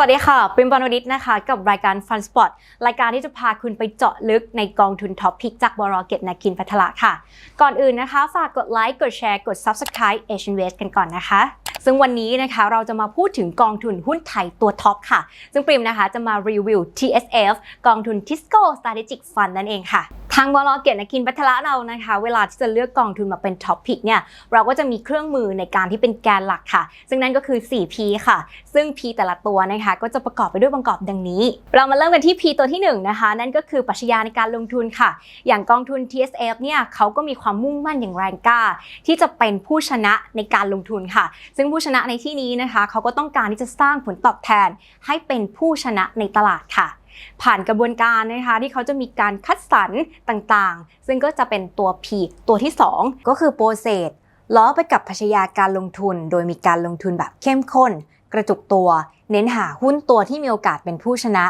วัสดีค่ะปริมบานวดิตนะคะ กับรายการ Fun Spot รายการที่จะพาคุณไปเจาะลึกในกองทุนท็อปพิกจากบรอเกตนาคินพัทละค่ะ ก่อนอื่นนะคะ ฝากกดไลค์ กดแชร์ กด Subscribe Asian West กันก่อนนะคะ ซึ่งวันนี้นะคะเราจะมาพูดถึงกองทุนหุ้นไทยตัวท็อปค่ะ ซึ่งปริมนะคะจะมารีวิว TSF กองทุน Tisco Strategic Fund นั่นเองค่ะางบลเกียรตินกินพัทละเรานะคะ เวลาที่จะเลือกกองทุนมาเป็นท็อปพิกเนี่ยเราก็จะมีเครื่องมือในการที่เป็นแกนหลักค่ะ ซึ่งนั่นก็คือ 4P ค่ะ ซึ่ง P แต่ละตัวนะคะก็จะประกอบไปด้วยองค์ประกอบดังนี้ เรามาเริ่มกันที่ P ตัวที่1นะคะนั่นก็คือปรัชญาในการลงทุนค่ะ อย่างกองทุน TSF เนี่ยเขาก็มีความมุ่งมั่นอย่างแรงกล้า ที่จะเป็นผู้ชนะในการลงทุนค่ะ ซึ่งผู้ชนะในที่นี้นะคะเขาก็ต้องการที่จะสร้างผลตอบแทนให้เป็นผู้ชนะในตลาดค่ะ ผ่านกระบวนการนะคะที่เขาจะมีการคัดสรรต่างๆ ซึ่งก็จะเป็นตัว P ตัวที่ 2 ก็คือโปรเซสล้อไปกับพัชญาการลงทุน โดยมีการลงทุนแบบเข้มข้น กระจุกตัว เน้นหาหุ้นตัวที่มีโอกาสเป็นผู้ชนะ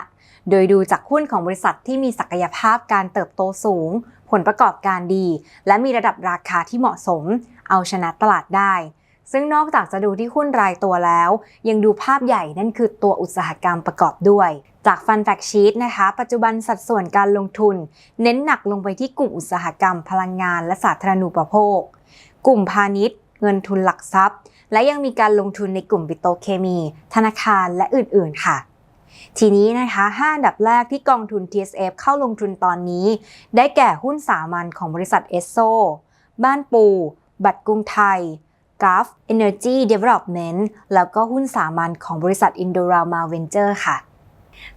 โดยดูจากหุ้นของบริษัทที่มีศักยภาพการเติบโตสูง ผลประกอบการดี และมีระดับราคาที่เหมาะสม เอาชนะตลาดได้ ซึ่งนอกจากจะดูที่หุ้นรายตัวแล้ว ยังดูภาพใหญ่นั่นคือตัวอุตสาหกรรมประกอบด้วย จากฟันแฟกชีตนะคะ ปัจจุบันสัดส่วนการลงทุน เน้นหนักลงไปที่กลุ่มอุตสาหกรรมพลังงานและสาธารณูปโภค กลุ่มพาณิชย์ เงินทุนหลักทรัพย์ และยังมีการลงทุนในกลุ่มปิโตเคมี ธนาคารและอื่นๆค่ะทีนี้นะคะ 5 อันดับแรกที่กองทุน TSF เข้าลงทุนตอนนี้ ได้แก่หุ้นสามัญของบริษัทเอสโซ บ้านปู บัตรกรุงไทย g u f Energy Development แล้วก็หุ้นสามัญของบริษัท Indorama Venture ค่ะ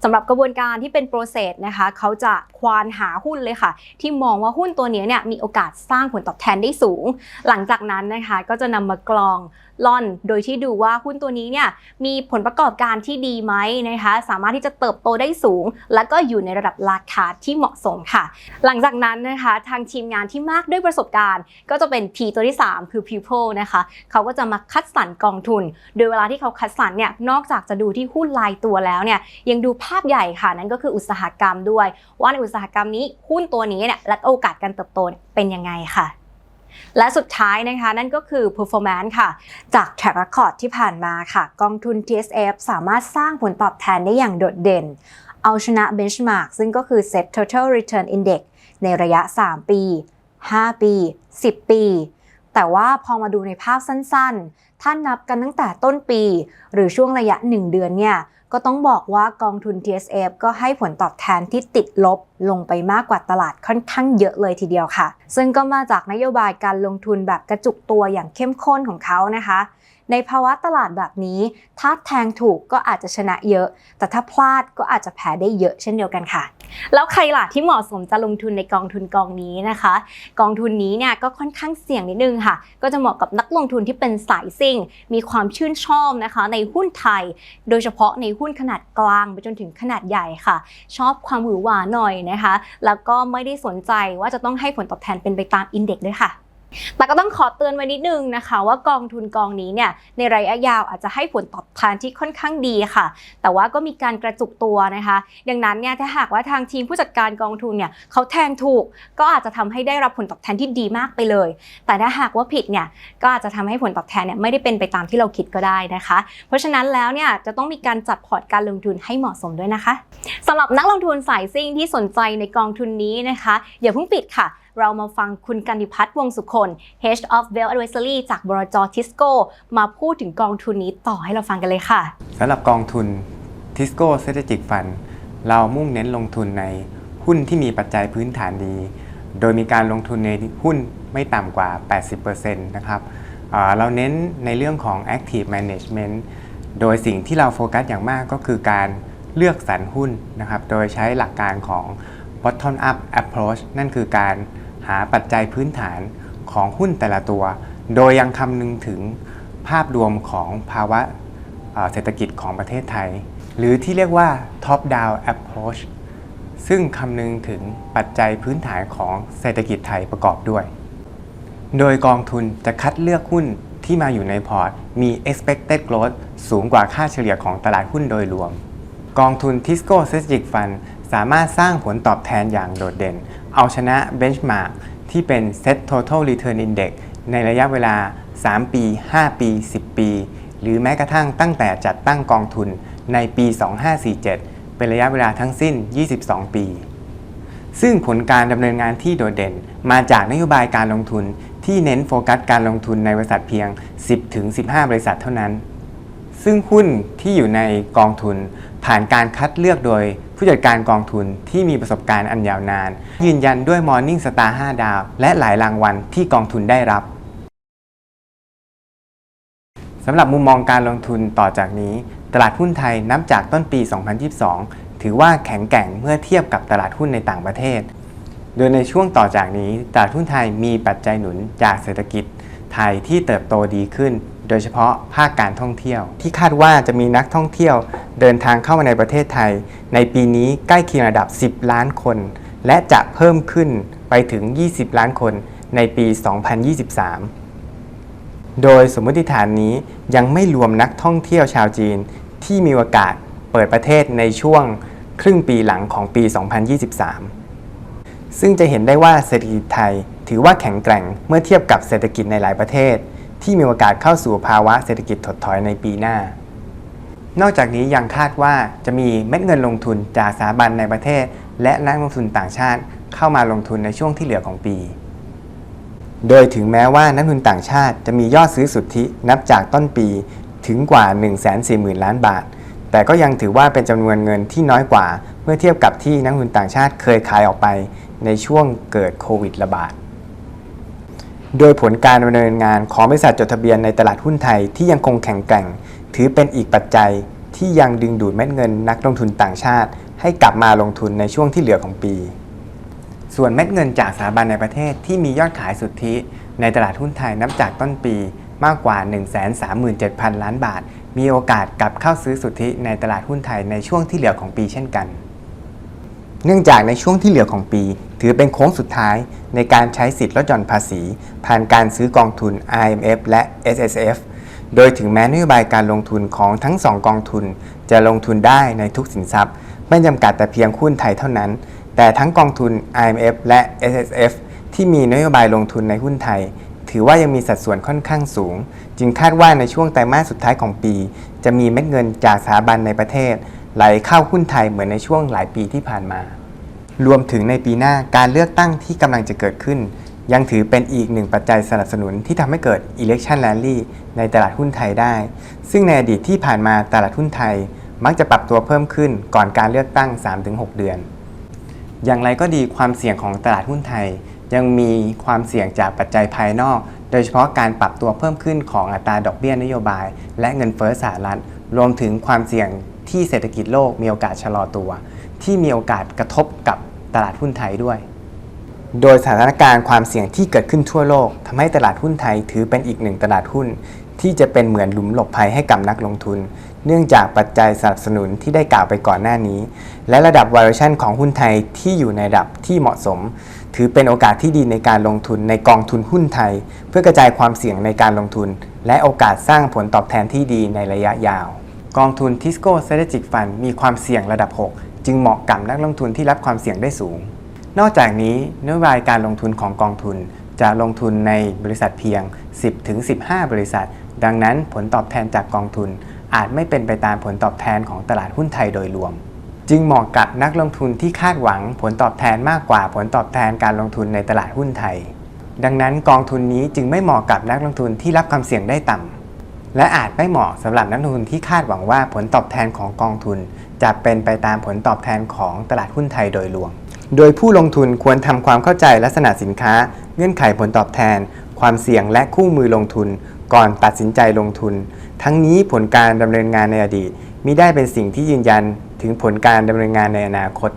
สำหรับกระบวนการที่เป็นโปรเซสนะคะเขาจะควานหาหุ้นเลยค่ะ ที่มองว่าหุ้นตัวนี้เนี่ยมีโอกาสสร้างผลตอบแทนได้สูง หลังจากนั้นนะคะก็จะนำมากรองล่อน โดยที่ดูว่าหุ้นตัวนี้เนี่ยมีผลประกอบการที่ดีไหมนะคะ สามารถที่จะเติบโตได้สูง และก็อยู่ในระดับราคาที่เหมาะสมค่ะ หลังจากนั้นนะคะทางทีมงานที่มากด้วยประสบการณ์ ก็จะเป็น P ตัวที่ 3 คือ people นะคะเขาก็จะมาคัดสรรกองทุน โดยเวลาที่เขาคัดสรรเนี่ยนอกจากจะดูที่หุ้นรายตัวแล้วเนี่ยยังดูภาพใหญ่ค่ะนั่นก็คืออุตสาหกรรมด้วย ว่าในอุตสาหกรรมนี้หุ้นตัวนี้เนี่ยและโอกาสการเติบโตเป็นยังไงค่ะ และสุดท้ายนะคะนั่นก็คือ performance ค่ะ จาก track record ที่ผ่านมาค่ะ กองทุน TSF สามารถสร้างผลตอบแทนได้อย่างโดดเด่น เอาชนะ benchmark ซึ่งก็คือ set total return index ในระยะ 3 ปี 5 ปี 10 ปี แต่ว่าพอมาดูในภาพสั้นๆท่านนับกันตั้งแต่ต้นปี หรือช่วงระยะ 1 เดือนเนี่ย ก็ต้องบอกว่ากองทุน TSF ก็ให้ผลตอบแทนที่ติดลบลงไปมากกว่าตลาดค่อนข้างเยอะเลยทีเดียวค่ะ ซึ่งก็มาจากนโยบายการลงทุนแบบกระจุกตัวอย่างเข้มข้นของเขานะคะ ในภาวะตลาดแบบนี้ ถ้าแทงถูกก็อาจจะชนะเยอะ แต่ถ้าพลาดก็อาจจะแพ้ได้เยอะเช่นเดียวกันค่ะ แล้วใครล่ะที่เหมาะสมจะลงทุนในกองทุนกองนี้นะคะ กองทุนนี้เนี่ยก็ค่อนข้างเสี่ยงนิดนึงค่ะ ก็จะเหมาะกับนักลงทุนที่เป็นสายซิ่ง มีความชื่นชอบนะคะ ในหุ้นไทย โดยเฉพาะในหุ้นขนาดกลางไปจนถึงขนาดใหญ่ค่ะ ชอบความหวือหวาหน่อยนะคะ แล้วก็ไม่ได้สนใจว่าจะต้องให้ผลตอบแทนเป็นไปตามอินเด็กซ์ด้วยค่ะ แต่ก็ต้องขอเตือนไว้นิดนึงนะคะว่ากองทุนกองนี้เนี่ยในระยะยาวอาจจะให้ผลตอบแทนที่ค่อนข้างดีค่ะ แต่ว่าก็มีการกระจุกตัวนะคะ ดังนั้นเนี่ยถ้าหากว่าทางทีมผู้จัดการกองทุนเนี่ยเขาแทงถูก ก็อาจจะทำให้ได้รับผลตอบแทนที่ดีมากไปเลย แต่ถ้าหากว่าผิดเนี่ยก็อาจจะทำให้ผลตอบแทนเนี่ยไม่ได้เป็นไปตามที่เราคิดก็ได้นะคะ เพราะฉะนั้นแล้วเนี่ยจะต้องมีการจัดพอร์ตการลงทุนให้เหมาะสมด้วยนะคะสำหรับนักลงทุนสายซิ่งที่สนใจในกองทุนนี้นะคะอย่าเพิ่งปิดค่ะ เรามาฟังคุณกันดิพัฒน์วงสุคน Head of Wealth Advisory จากบรจทิสโก้มาพูดถึงกองทุนนี้ต่อให้เราฟังกันเลยค่ะสำหรับกองทุน Tisco Strategic Fund เรามุ่งเน้นลงทุนในหุ้นที่มีปัจจัยพื้นฐานดี โดยมีการลงทุนในหุ้นไม่ต่ำกว่า 80%นะครับเราเน้นในเรื่องของ Active Management โดยสิ่งที่เราโฟกัสอย่างมากก็คือการเลือกสรรหุ้นนะครับ โดยใช้หลักการของ Bottom Up Approach นั่นคือการ หาปัจจัยพื้นฐานของหุ้นแต่ละตัว โดยยังคำนึงถึงภาพรวมของภาวะเศรษฐกิจของประเทศไทย หรือที่เรียกว่า top down approach ซึ่งคำนึงถึงปัจจัยพื้นฐานของเศรษฐกิจไทยประกอบด้วย โดยกองทุนจะคัดเลือกหุ้นที่มาอยู่ในพอร์ต มี expected growth สูงกว่าค่าเฉลี่ยของตลาดหุ้นโดยรวม กองทุน Tisco Strategic Fund สามารถสร้างผลตอบแทนอย่างโดดเด่น เอาชนะ benchmark ที่เป็น Set Total Return Index ในระยะเวลา 3 ปี 5 ปี 10 ปี หรือแม้กระทั่งตั้งแต่จัดตั้งกองทุนในปี 2547 เป็นระยะเวลาทั้งสิ้น 22 ปี ซึ่งผลการดำเนินงานที่โดดเด่น มาจากนโยบายการลงทุนที่เน้นโฟกัสการลงทุนในบริษัทเพียง 10-15 บริษัทเท่านั้น ซึ่งหุ้นที่อยู่ในกองทุน ผ่านการคัดเลือกโดย ผู้จัดการกองทุนที่มีประสบการณ์อันยาวนาน ยืนยันด้วย Morning Star 5 ดาว และหลายรางวัลที่กองทุนได้รับสำหรับมุมมองการลงทุนต่อจากนี้ ตลาดหุ้นไทยนับจากต้นปี 2022 ถือว่าแข็งแกร่งเมื่อเทียบกับตลาดหุ้นในต่างประเทศ โดยในช่วงต่อจากนี้ ตลาดหุ้นไทยมีปัจจัยหนุนจากเศรษฐกิจไทยที่เติบโตดีขึ้น โดยเฉพาะภาคการท่องเที่ยว ที่คาดว่าจะมีนักท่องเที่ยวเดินทางเข้ามาในประเทศไทย ในปีนี้ใกล้เคียงระดับ 10 ล้านคน และจะเพิ่มขึ้นไปถึง 20 ล้านคนในปี 2023 โดยสมมติฐานนี้ยังไม่รวมนักท่องเที่ยวชาวจีน ที่มีโอกาสเปิดประเทศในช่วงครึ่งปีหลังของปี 2023 ซึ่งจะเห็นได้ว่าเศรษฐกิจไทยถือว่าแข็งแกร่งเมื่อเทียบกับเศรษฐกิจในหลายประเทศ ที่มีโอกาสเข้าสู่ภาวะเศรษฐกิจถดถอยในปีหน้า นอกจากนี้ยังคาดว่าจะมีเม็ดเงินลงทุนจากสถาบันในประเทศ และนักลงทุนต่างชาติเข้ามาลงทุนในช่วงที่เหลือของปี โดยถึงแม้ว่านักลงทุนต่างชาติจะมียอดซื้อสุทธินับจากต้นปีถึงกว่า 140,000 ล้านบาท แต่ก็ยังถือว่าเป็นจำนวนเงินที่น้อยกว่า เมื่อเทียบกับที่นักลงทุนต่างชาติเคยขายออกไปในช่วงเกิดโควิดระบาด โดยผลการดำเนินงานของบริษัทจดทะเบียนในตลาดหุ้นไทยที่ยังคงแข็งแกร่ง ถือเป็นอีกปัจจัยที่ยังดึงดูดเม็ดเงินนักลงทุนต่างชาติ ให้กลับมาลงทุนในช่วงที่เหลือของปี ส่วนเม็ดเงินจากสถาบันในประเทศที่มียอดขายสุทธิในตลาดหุ้นไทยนับจากต้นปีมากกว่า 137,000 ล้านบาท มีโอกาสกลับเข้าซื้อสุทธิในตลาดหุ้นไทยในช่วงที่เหลือของปีเช่นกัน เนื่องจากในช่วงที่เหลือของปี ถือเป็นโค้งสุดท้ายในการใช้สิทธิ์ลดหย่อนภาษี ผ่านการซื้อกองทุน IMF และ SSF โดยถึงแม้นโยบายการลงทุนของทั้งสองกองทุน จะลงทุนได้ในทุกสินทรัพย์ ไม่จำกัดแต่เพียงหุ้นไทยเท่านั้น แต่ทั้งกองทุน IMF และ SSF ที่มีนโยบายลงทุนในหุ้นไทย ถือว่ายังมีสัดส่วนค่อนข้างสูง จึงคาดว่าในช่วงไตรมาสสุดท้ายของปี จะมีเม็ดเงินจากสถาบันในประเทศ ไหลเข้าหุ้นไทยเหมือนในช่วงหลายปีที่ผ่านมา รวมถึงในปีหน้าการเลือกตั้งที่กำลังจะเกิดขึ้น ยังถือเป็นอีกหนึ่งปัจจัยสนับสนุนที่ทำให้เกิด election rally ในตลาดหุ้นไทยได้ ซึ่งในอดีตที่ผ่านมาตลาดหุ้นไทย มักจะปรับตัวเพิ่มขึ้นก่อนการเลือกตั้ง 3-6 เดือน อย่างไรก็ดีความเสี่ยงของตลาดหุ้นไทย ยังมีความเสี่ยงจากปัจจัยภายนอก โดยเฉพาะการปรับตัวเพิ่มขึ้นของอัตราดอกเบี้ยนโยบาย และเงินเฟ้อสหรัฐรวมถึงความเสี่ยงที่เศรษฐกิจโลกมีโอกาสชะลอตัว ที่มีโอกาสกระทบกับตลาดหุ้นไทยด้วย โดยสถานการณ์ความเสี่ยงที่เกิดขึ้นทั่วโลกทำให้ตลาดหุ้นไทยถือเป็นอีกหนึ่งตลาดหุ้น ที่จะเป็นเหมือนหลุมหลบภัยให้กับนักลงทุน เนื่องจากปัจจัยสนับสนุนที่ได้กล่าวไปก่อนหน้านี้ และระดับ valuation ของหุ้นไทยที่อยู่ในระดับที่เหมาะสม ถือเป็นโอกาสที่ดีในการลงทุนในกองทุนหุ้นไทย เพื่อกระจายความเสี่ยงในการลงทุน และโอกาสสร้างผลตอบแทนที่ดีในระยะยาวกองทุน Tisco Strategic Fund มีความเสี่ยงระดับ 6 จึงเหมาะกับนักลงทุนที่รับความเสี่ยงได้สูง นอกจากนี้นโยบายการลงทุนของกองทุน จะลงทุนในบริษัทเพียง 10-15 บริษัท ดังนั้นผลตอบแทนจากกองทุน อาจไม่เป็นไปตามผลตอบแทนของตลาดหุ้นไทยโดยรวม จึงเหมาะกับนักลงทุนที่คาดหวังผลตอบแทนมากกว่าผลตอบแทนการลงทุนในตลาดหุ้นไทย ดังนั้นกองทุนนี้จึงไม่เหมาะกับนักลงทุนที่รับความเสี่ยงได้ต่ำ และอาจไม่เหมาะสำหรับนักลงทุนที่คาดหวังว่าผลตอบแทนของกองทุน จะเป็นไปตามผลตอบแทนของตลาดหุ้นไทยโดยรวม โดยผู้ลงทุนควรทำความเข้าใจลักษณะสินค้า เงื่อนไขผลตอบแทน ความเสี่ยงและคู่มือลงทุน ก่อนตัดสินใจลงทุน ทั้งนี้ผลการดำเนินงานในอดีตมิได้เป็นสิ่งที่ยืนยันถึงผลการดำเนินงานในอนาคต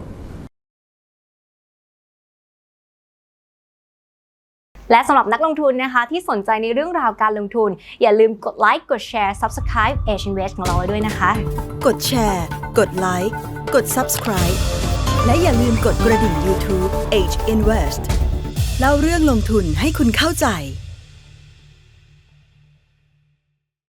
และสำหรับนักลงทุนนะคะ ที่สนใจในเรื่องราวการลงทุน อย่าลืมกดไลค์กดแชร์ Subscribe Asian West ของเราไว้ด้วยนะคะ กดแชร์ กดไลค์กด Subscribe และอย่าลืมกดกระดิ่ง YouTube H Invest เล่าเรื่องลงทุนให้คุณเข้าใจ